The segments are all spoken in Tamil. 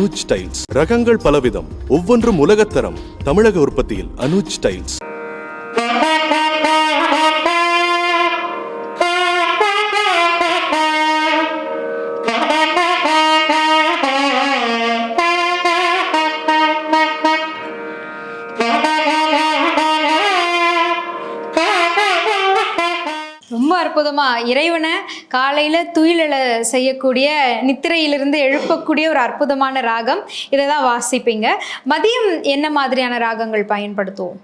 அனுஜ் டைல்ஸ். ரகங்கள் பலவிதம். ஒவ்வொன்றும் உலகத்தரம். தமிழக உற்பத்தியில் அனுஜ் டைல்ஸ். ரொம்ப அற்புதமா. இறைவனை காலையில துயில செய்யக்கூடிய நித்திரையிலிருந்து எழுப்பக்கூடிய ஒரு அற்புதமான ராகம். இதை தான் வாசிப்பீங்க. மதியம் என்ன மாதிரியான ராகங்கள் பயன்படுத்துவோம்?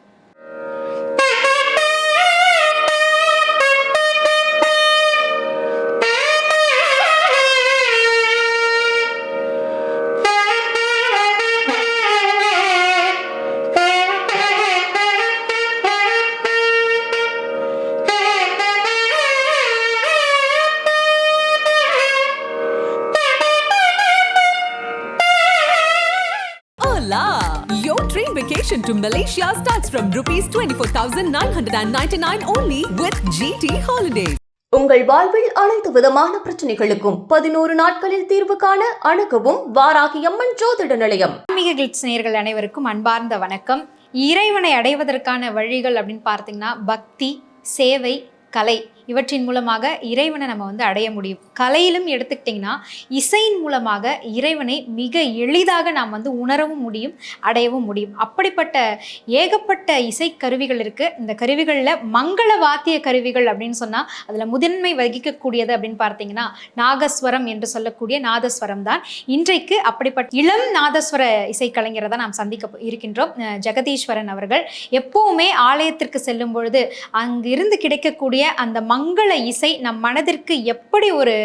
Vacation to Malaysia starts from rupees 24,999 only with GT Holidays. உங்கள் வாழ்வில் அனைத்து விதமான பிரச்சனைகளுக்கும் பதினோரு நாட்களில் தீர்வு காண அணுகவும் வாராகி அம்மன் ஜோதிட நிலையம். ஆன்மீக கிளிட்ஸ் அனைவருக்கும் அன்பார்ந்த வணக்கம். இறைவனை அடைவதற்கான வழிகள் அப்படின்னு பார்த்தீங்கன்னா பக்தி சேவை கலை. இவற்றின் மூலமாக இறைவனை நம்ம வந்து அடைய முடியும். கலையிலும் எடுத்துக்கிட்டிங்கன்னா இசையின் மூலமாக இறைவனை மிக எளிதாக நாம் வந்து உணரவும் முடியும் அடையவும் முடியும். அப்படிப்பட்ட ஏகப்பட்ட இசை கருவிகள் இருக்குது இந்த கருவிகளில் மங்கள வாத்திய கருவிகள் அப்படின்னு சொன்னால் அதில் முதன்மை வகிக்கக்கூடியது அப்படின்னு பார்த்தீங்கன்னா நாகஸ்வரம் என்று சொல்லக்கூடிய நாதஸ்வரம் தான். இன்றைக்கு அப்படிப்பட்ட இளம் நாதஸ்வர இசைக்கலைஞரை தான் நாம் சந்திக்க இருக்கின்றோம். ஜெகதீஸ்வரன் அவர்கள். எப்பவுமே ஆலயத்திற்கு செல்லும் பொழுது அங்கிருந்து கிடைக்கக்கூடிய அந்த மங்கள இசை நம் மனதிற்கு எப்படி ஒரு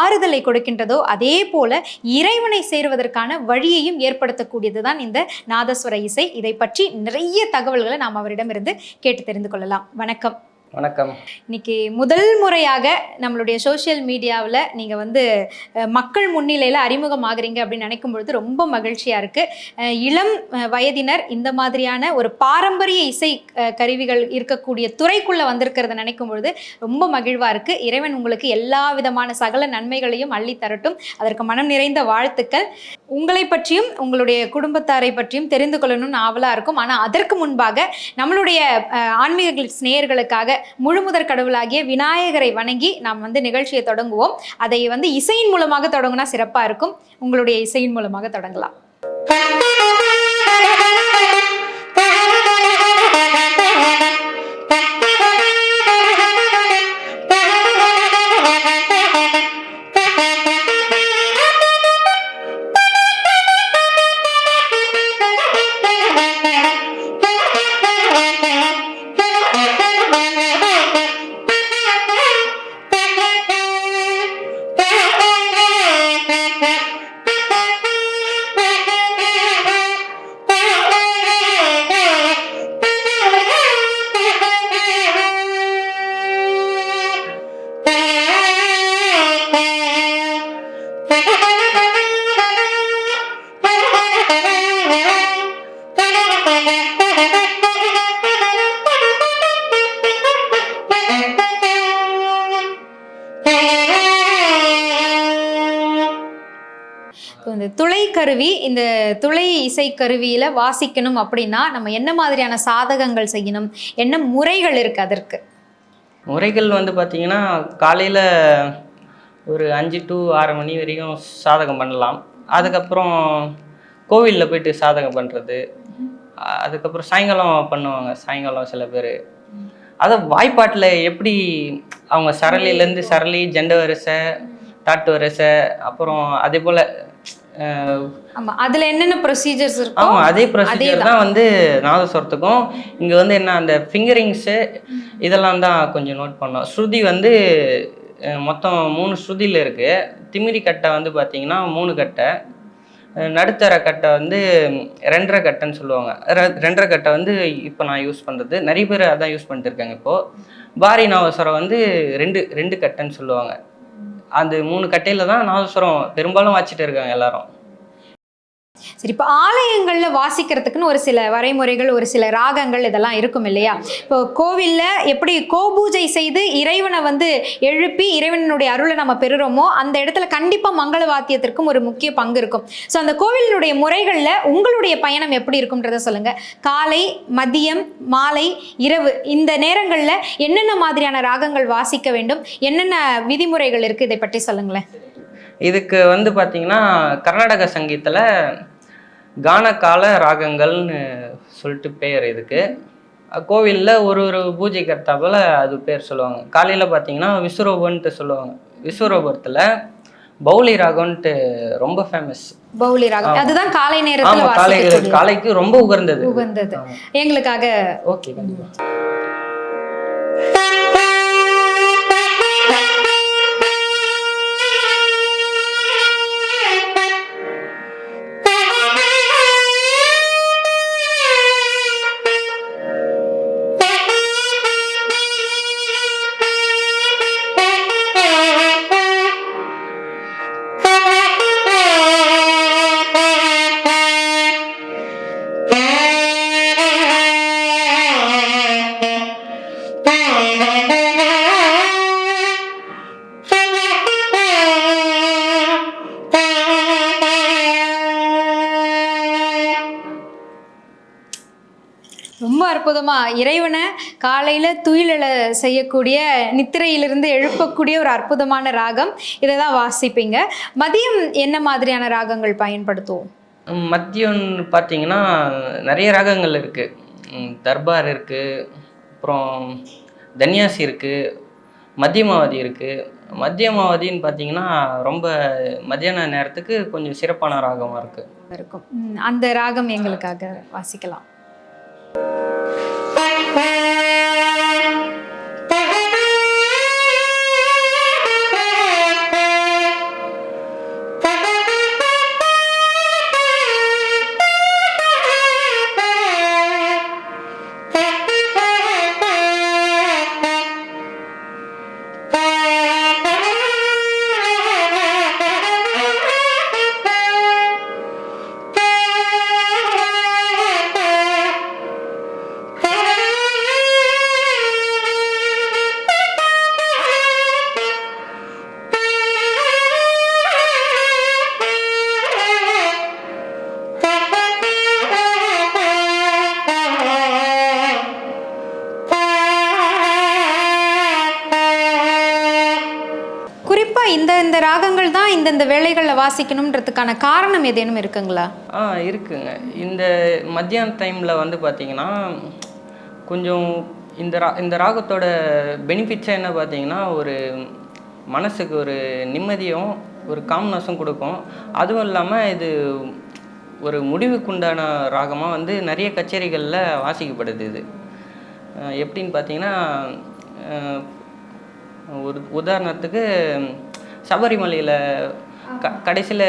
ஆறுதலை கொடுக்கின்றதோ அதே போல இறைவனை சேருவதற்கான வழியையும் ஏற்படுத்தக்கூடியது தான் இந்த நாதஸ்வர இசை. இதை பற்றி நிறைய தகவல்களை நாம் அவரிடமிருந்து கேட்டு தெரிந்து கொள்ளலாம். வணக்கம். வணக்கம். இன்னைக்கு முதல் முறையாக நம்மளுடைய சோஷியல் மீடியாவில் நீங்கள் வந்து மக்கள் முன்னிலையில் அறிமுகமாகறீங்க அப்படின்னு நினைக்கும் பொழுது ரொம்ப மகிழ்ச்சியாக இருக்குது இளம் வயதினர் இந்த மாதிரியான ஒரு பாரம்பரிய இசை கருவிகள் இருக்கக்கூடிய துறைக்குள்ளே வந்திருக்கிறத நினைக்கும் பொழுது ரொம்ப மகிழ்வாக இருக்குது இறைவன் உங்களுக்கு எல்லா விதமான சகல நன்மைகளையும் அள்ளி தரட்டும் அதற்கு மனம் நிறைந்த வாழ்த்துக்கள். உங்களை பற்றியும் உங்களுடைய குடும்பத்தாரை பற்றியும் தெரிந்து கொள்ளணும்னு ஆவலாக இருக்கும். ஆனால் அதற்கு முன்பாக நம்மளுடைய ஆன்மீக கிளிட்ஸ் நேயர்களுக்காக முழுமுதற் கடவுளாகிய விநாயகரை வணங்கி நாம் வந்து நிகழ்ச்சியை தொடங்குவோம். அதை வந்து இசையின் மூலமாக தொடங்கினா சிறப்பாக இருக்கும். உங்களுடைய இசையின் மூலமாக தொடங்கலாம். இசைக்கருவி கருவி இந்த துளை இசைக்கருவியில் வாசிக்கணும் அப்படின்னா நம்ம என்ன மாதிரியான சாதகங்கள் செய்யணும்? என்ன முறைகள் இருக்குது அதற்கு? முறைகள் வந்து பார்த்திங்கன்னா காலையில் ஒரு அஞ்சு டு ஆறு மணி வரைக்கும் சாதகம் பண்ணலாம். அதுக்கப்புறம் கோவிலில் போயிட்டு சாதகம் பண்ணுறது அதுக்கப்புறம் சாயங்காலம் பண்ணுவாங்க சாயங்காலம் சில பேர். அதை வாய்ப்பாட்டில் எப்படி அவங்க சரளிலேருந்து சரளி ஜெண்ட வரிசை தாட்டு வரிசை அப்புறம் அதே போல் ஆமா அதுல என்னென்ன ப்ரொசீஜர்ஸ் இருக்கோ ஆமாம் அதே ப்ரொசீஜர். தான் வந்து நாதஸ்வரத்துக்கும். இங்கே வந்து என்ன அந்த ஃபிங்கரிங்ஸு இதெல்லாம் தான் கொஞ்சம் நோட் பண்ணோம். ஸ்ருதி வந்து மொத்தம் மூணு ஸ்ருதியில் இருக்குது திமிரி கட்டை வந்து பார்த்தீங்கன்னா மூணு கட்டை. நடுத்தர கட்டை வந்து ரெண்டரை கட்டைன்னு சொல்லுவாங்க. ரெண்டரை கட்டை வந்து இப்போ நான் யூஸ் பண்ணுறது நிறைய பேர் அதான் யூஸ் பண்ணிட்டு இருக்காங்க இப்போது பாரி நாதஸ்வரம் வந்து ரெண்டு ரெண்டு கட்டைன்னு சொல்லுவாங்க. அந்த மூணு கட்டையில் தான் நாதஸ்வரம் பெரும்பாலும் வாச்சிட்டு இருக்காங்க எல்லாரும். சரி இப்போ ஆலயங்களில் வாசிக்கிறதுக்குன்னு ஒரு சில வரைமுறைகள் ஒரு சில ராகங்கள் இதெல்லாம் இருக்கும் இல்லையா? இப்போ கோவிலில் எப்படி கோபூஜை செய்து இறைவனை வந்து எழுப்பி இறைவனுடைய அருளை நம்ம பெறுறோமோ அந்த இடத்துல கண்டிப்பாக மங்கள வாத்தியத்திற்கும் ஒரு முக்கிய பங்கு இருக்கும். ஸோ அந்த கோவிலினுடைய முறைகளில் உங்களுடைய பயணம் எப்படி இருக்கும்ன்றத சொல்லுங்க. காலை மதியம் மாலை இரவு இந்த நேரங்களில் என்னென்ன மாதிரியான ராகங்கள் வாசிக்க வேண்டும்? என்னென்ன விதிமுறைகள் இருக்குது இதை பற்றி சொல்லுங்களேன். இதுக்கு வந்து பார்த்தீங்கன்னா கர்நாடக சங்கீத்தில் கானகால ராகங்கள்னு சொல்லிட்டு பேர் இதுக்கு. கோவிலில் ஒரு ஒரு பூஜை கர்த்தாவில் அது பேர் சொல்லுவாங்க. காலையில் பார்த்தீங்கன்னா விஸ்வரூபன்ட்டு சொல்லுவாங்க. விஸ்வரூபத்தில் பௌலி ராகம்ன்ட்டு ரொம்ப ஃபேமஸ் பௌலி ராகம். அதுதான் காலை நேரத்தில் காலைக்கு ரொம்ப உகர்ந்தது உகந்தது. எங்களுக்காக ஓகே ரொம்ப அற்புதமா. இறைவனை காலையில துயிலல செய்யக்கூடிய நித்திரையிலிருந்து எழுப்பக்கூடிய ஒரு அற்புதமான ராகம். இதை தான் வாசிப்பீங்க. மதியம் என்ன மாதிரியான ராகங்கள் பயன்படுத்துவோம்? மதியம் பார்த்தீங்கன்னா நிறைய ராகங்கள் இருக்குது தர்பார் இருக்குது அப்புறம் தன்யாசி இருக்குது மத்தியமாவதி இருக்குது மத்தியமாவதின்னு பார்த்தீங்கன்னா ரொம்ப மத்தியான நேரத்துக்கு கொஞ்சம் சிறப்பான ராகமாக இருக்குது இருக்கும். அந்த ராகம் எங்களுக்காக வாசிக்கலாம். இந்த இந்த ராகங்கள் தான் இந்த இந்த வேலைகளில் வாசிக்கணுன்றதுக்கான காரணம் ஏதேனும் இருக்குங்களா? ஆ இருக்குங்க. இந்த மத்தியான டைமில் வந்து பார்த்தீங்கன்னா கொஞ்சம் இந்த ரா இந்த ராகத்தோட பெனிஃபிட்ஸாக என்ன பார்த்தீங்கன்னா ஒரு மனசுக்கு ஒரு நிம்மதியும் ஒரு காம்னஸும் கொடுக்கும். அதுவும் இல்லாமல் இது ஒரு முடிவுக்குண்டான ராகமாக வந்து நிறைய கச்சேரிகளில் வாசிக்கப்படுது இது. எப்படின்னு பார்த்தீங்கன்னா ஒரு உதாரணத்துக்கு சபரிமலையில் க கடைசியில்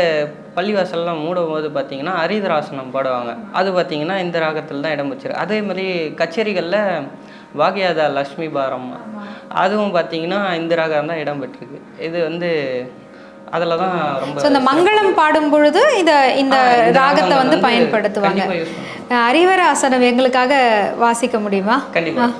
பள்ளிவாசல்லாம் மூடும் போது பார்த்தீங்கன்னா ஹரிதராசனம் பாடுவாங்க. அது பார்த்தீங்கன்னா இந்த ராகத்தில் தான் இடம் வச்சிருக்கு அதே மாதிரி கச்சேரிகளில் பாக்யாதா லக்ஷ்மி பாரம். அதுவும் பார்த்தீங்கன்னா இந்த ராகம் தான் இடம் பெற்றிருக்கு. இது வந்து அதில் தான் ரொம்ப ஸோ இந்த மங்களம் பாடும் பொழுது இந்த இந்த ராகத்தை வந்து பயன்படுத்துவாங்க. அறிவர ஆசனம் எங்களுக்காக வாசிக்க முடியுமா? கண்டிப்பாக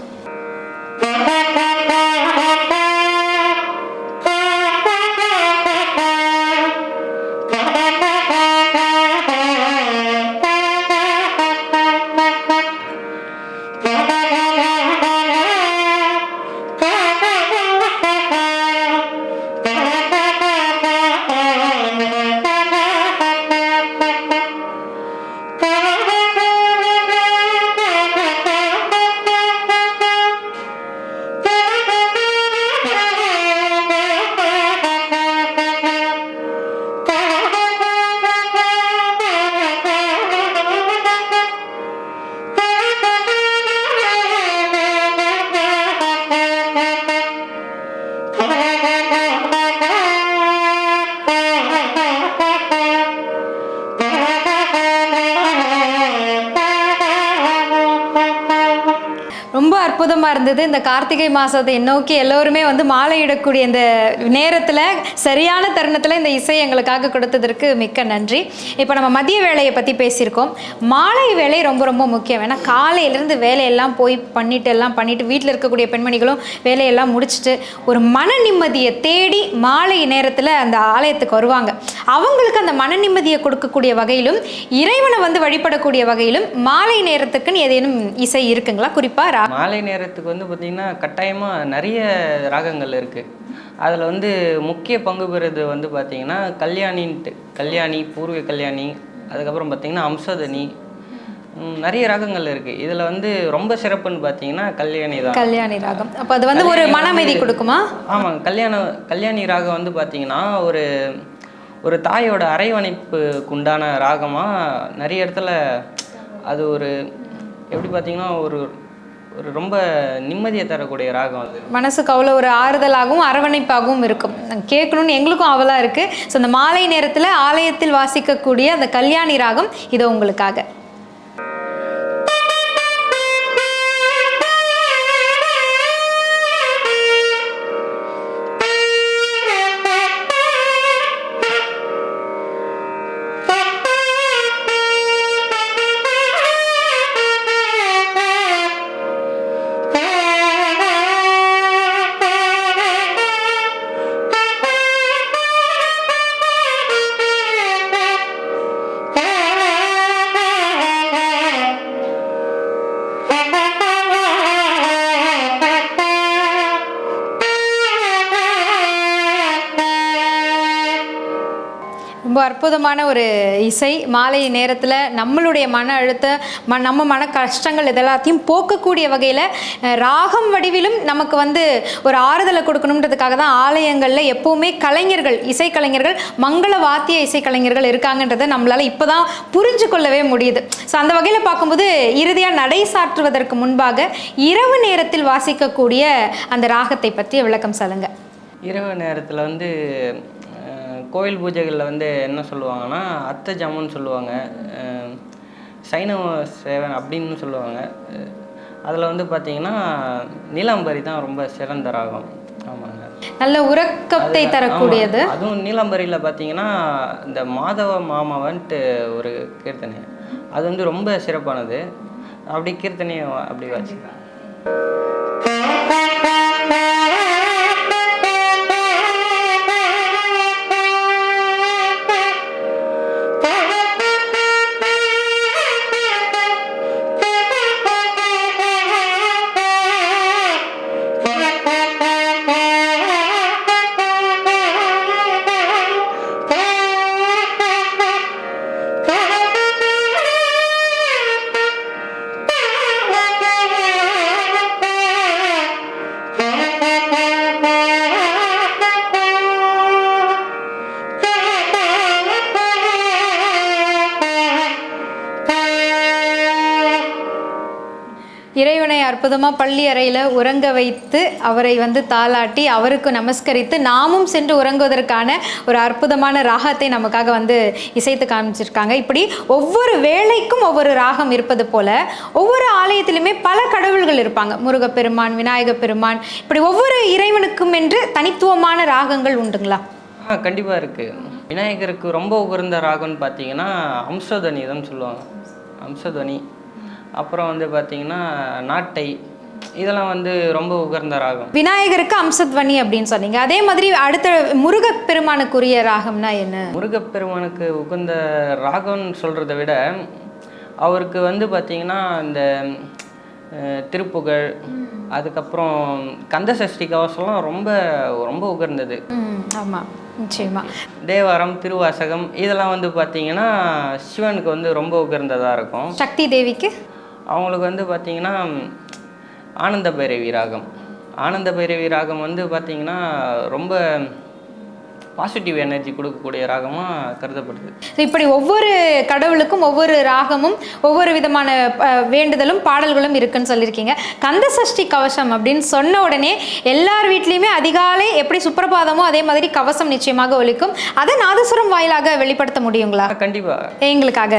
இருந்தது இந்த கார்த்திகை மாதத்தை நோக்கி எல்லோருமே வந்து மாலையிடக்கூடிய இந்த நேரத்தில் சரியான தருணத்தில் இந்த இசை எங்களுக்காக கொடுத்ததற்கு மிக்க நன்றி. இப்போ நம்ம மதிய வேலையை பற்றி பேசியிருக்கோம். மாலை வேலை ரொம்ப ரொம்ப முக்கியம். ஏன்னா காலையிலேருந்து வேலையெல்லாம் போய் பண்ணிட்டு எல்லாம் பண்ணிட்டு வீட்டில் இருக்கக்கூடிய பெண்மணிகளும் வேலையெல்லாம் முடிச்சுட்டு ஒரு மன நிம்மதியை தேடி மாலை நேரத்தில் அந்த ஆலயத்துக்கு வருவாங்க. அவங்களுக்கு அந்த மன நிம்மதியை கொடுக்கக்கூடிய வகையிலும் இறைவனை வந்து வழிபடக்கூடிய வகையிலும் மாலை நேரத்துக்குன்னு ஏதேனும் இசை இருக்குங்களா? குறிப்பாக ரா மாலை நேரத்துக்கு வந்து பார்த்திங்கன்னா கட்டாயமாக நிறைய ராகங்கள் இருக்குது அதில் வந்து முக்கிய பங்கு பெறுறது வந்து பார்த்திங்கன்னா கல்யாணின்ட்டு கல்யாணி பூர்வ கல்யாணி அதுக்கப்புறம் பார்த்திங்கன்னா அம்சதனி நிறைய ராகங்கள் இருக்குது இதில் வந்து ரொம்ப சிறப்புன்னு பார்த்தீங்கன்னா கல்யாணி தான் கல்யாணி ராகம். அப்போ அது வந்து ஒரு மன அமைதி கொடுக்குமா? ஆமாங்க கல்யாண கல்யாணி ராகம் வந்து பார்த்தீங்கன்னா ஒரு ஒரு தாயோட அரைவணைப்புக்கு உண்டான ராகமாக நிறைய இடத்துல அது ஒரு எப்படி பார்த்தீங்கன்னா ஒரு ஒரு ரொம்ப நிம்மதியை தரக்கூடிய ராகம் அது. மனசுக்கு அவ்வளோ ஒரு ஆறுதலாகவும் அரவணைப்பாகவும் இருக்கும். கேட்கணும்னு எங்களுக்கும் அவலாக இருக்குது ஸோ அந்த மாலை நேரத்தில் ஆலயத்தில் வாசிக்கக்கூடிய அந்த கல்யாணி ராகம் இது உங்களுக்காக. அற்புதமான ஒரு இசை. மாலை நேரத்தில் நம்மளுடைய மன அழுத்த ம நம்ம மன கஷ்டங்கள் இதெல்லாத்தையும் போக்கக்கூடிய வகையில் ராகம் வடிவிலும் நமக்கு வந்து ஒரு ஆறுதலை கொடுக்கணுன்றதுக்காக தான் ஆலயங்களில் எப்போவுமே கலைஞர்கள் இசைக்கலைஞர்கள் மங்கள வாத்திய இசைக்கலைஞர்கள் இருக்காங்கன்றதை நம்மளால் இப்போ தான் புரிஞ்சு கொள்ளவே முடியுது. ஸோ அந்த வகையில் பார்க்கும்போது இறுதியாக நடை சாற்றுவதற்கு முன்பாக இரவு நேரத்தில் வாசிக்கக்கூடிய அந்த ராகத்தை பற்றி விளக்கம் சொல்லுங்கள் இரவு நேரத்தில் வந்து கோயில் பூஜைகளில் வந்து என்ன சொல்லுவாங்கன்னா அத்தை ஜாமுன்னு சொல்லுவாங்க. சைனவ சேவன் அப்படின்னு சொல்லுவாங்க. அதில் வந்து பார்த்தீங்கன்னா நீலாம்பரி தான் ரொம்ப சிறந்த ராகம் ஆமாங்க. நல்ல உறக்கத்தை தரக்கூடியது. அதுவும் நீலாம்பரியில் பார்த்தீங்கன்னா இந்த மாதவ மாமாவன்ட்டு ஒரு கீர்த்தனை. அது வந்து ரொம்ப சிறப்பானது. அப்படி கீர்த்தனையை அப்படி வச்சு அற்புதமாக பள்ளி அறையில் உறங்க வைத்து அவரை வந்து தாளாட்டி அவருக்கு நமஸ்கரித்து நாமும் சென்று உறங்குவதற்கான ஒரு அற்புதமான ராகத்தை நமக்காக வந்து இசைத்து காமிச்சிருக்காங்க. இப்படி ஒவ்வொரு வேலைக்கும் ஒவ்வொரு ராகம் இருப்பது போல ஒவ்வொரு ஆலயத்திலுமே பல கடவுள்கள் இருப்பாங்க. முருகப்பெருமான் விநாயக பெருமான் இப்படி ஒவ்வொரு இறைவனுக்கும் என்று தனித்துவமான ராகங்கள் உண்டுங்களா? ஆ கண்டிப்பாக இருக்குது விநாயகருக்கு ரொம்ப உகந்த ராகம்னு பார்த்தீங்கன்னா அம்சத்வனி தான் சொல்லுவாங்க. அம்சத்வனி அப்புறம் வந்து பார்த்தீங்கன்னா நாட்டை இதெல்லாம் வந்து ரொம்ப உகர்ந்த ராகம். விநாயகருக்கு அம்சத்வனி அப்படின்னு சொன்னீங்க. அதே மாதிரி அடுத்த முருகப்பெருமானுக்குரிய ராகம்னா என்ன? முருகப்பெருமானுக்கு உகந்த ராகம்னு சொல்கிறத விட அவருக்கு வந்து பார்த்தீங்கன்னா இந்த திருப்புகழ் அதுக்கப்புறம் கந்த சஷ்டி கவசம்லாம் ரொம்ப ரொம்ப உகர்ந்தது. ஆமாம் நிச்சயமா. தேவாரம் திருவாசகம் இதெல்லாம் வந்து பார்த்தீங்கன்னா சிவனுக்கு வந்து ரொம்ப உகர்ந்ததாக இருக்கும். சக்தி தேவிக்கு? அவங்களுக்கு வந்து பார்த்தீங்கன்னா ஆனந்த பைரவி ராகம். ஆனந்த பைரவி ராகம் வந்து பார்த்தீங்கன்னா ரொம்ப பாசிட்டிவ் எனர்ஜி கொடுக்கக்கூடிய ராகமாக கருதப்படுது. இப்படி ஒவ்வொரு கடவுளுக்கும் ஒவ்வொரு ராகமும் ஒவ்வொரு விதமான வேண்டுதலும் பாடல்களும் இருக்குன்னு சொல்லியிருக்கீங்க. கந்த சஷ்டி கவசம் அப்படின்னு சொன்ன உடனே எல்லார் வீட்லேயுமே அதிகாலை எப்படி சுப்பிரபாதமோ அதே மாதிரி கவசம் நிச்சயமாக ஒலிக்கும். அதை நாதசுரம் வாயிலாக வெளிப்படுத்த முடியுங்களா? கண்டிப்பாக எங்களுக்காக.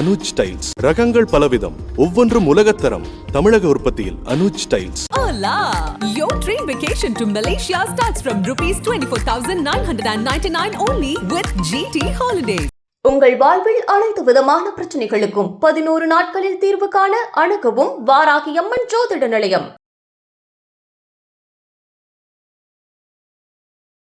அனுஜ் டைல்ஸ். ரகங்கள் பலவிதம். ஒவ்வொன்றும் உலகத்தரம். தமிழக உற்பத்தியில் Anuj tiles. Hola! Your dream vacation to Malaysia starts from rupees 24,999 only with GT Holidays. உங்கள் வாழ்வில் அனைத்து விதமான பிரச்சனைகளுக்கும் பதினோரு நாட்களில் தீர்வு காண அணுகவும் வாராகி அம்மன் ஜோதிட நிலையம்.